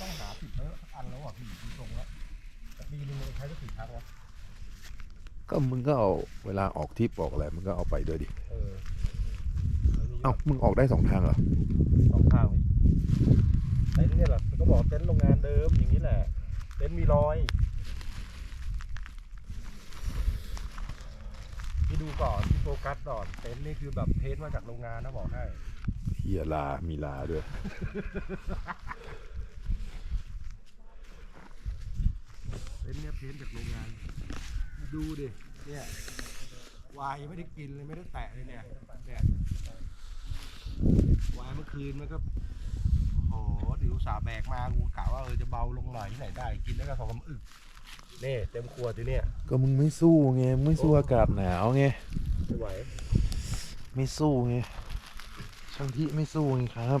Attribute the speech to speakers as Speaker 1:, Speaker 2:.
Speaker 1: ต้องหาผิดเยอะอันแล้วอะพี่ดูทรงแล้วแต่ปีนึงมันใช้ก็ผิดครั้งแล้ว
Speaker 2: ก็มึงก็เอาเวลาออกทริปออกอะไรมึงก็เอาไปด้วยดิ
Speaker 1: เออแล้วนี่
Speaker 2: เอ้ามึงออกได้สองทางเหรอ
Speaker 1: สองข้างพี่เต็นท์เนี่ยแหละมันก็บอกเต็นท์โรงงานเดิมอย่างนี้แหละ เต็นท์มีรอยพี่ดูก่อนพี่โฟกัสก่อนเต็นท์นี่คือแบบเทสมาจากโรงงานนะบอกให้
Speaker 2: เฮียลามีลาด้วย
Speaker 1: เต็นท์เนี่ยเทสจากโรงงาน ดูดิ เนี่ยวายยังไม่ได้กินเลยไม่ได้แตะเลยเนี่ยเนี่ยวายเมื่อคืนมันก็โอ้โหดิวสาห์แบกมากูกะว่าเออจะเบาลงหน่อยที่ไหนได้ กินได้ก็สองสามอึกนี่เต็มขวดทีเนี่ย
Speaker 2: ก็มึงไม่สู้ไงมึงไม่สู้อากาศหนาวไง
Speaker 1: ไม่ไหว
Speaker 2: ไม่สู้ไงช่างที่ไม่สู้ไงครับ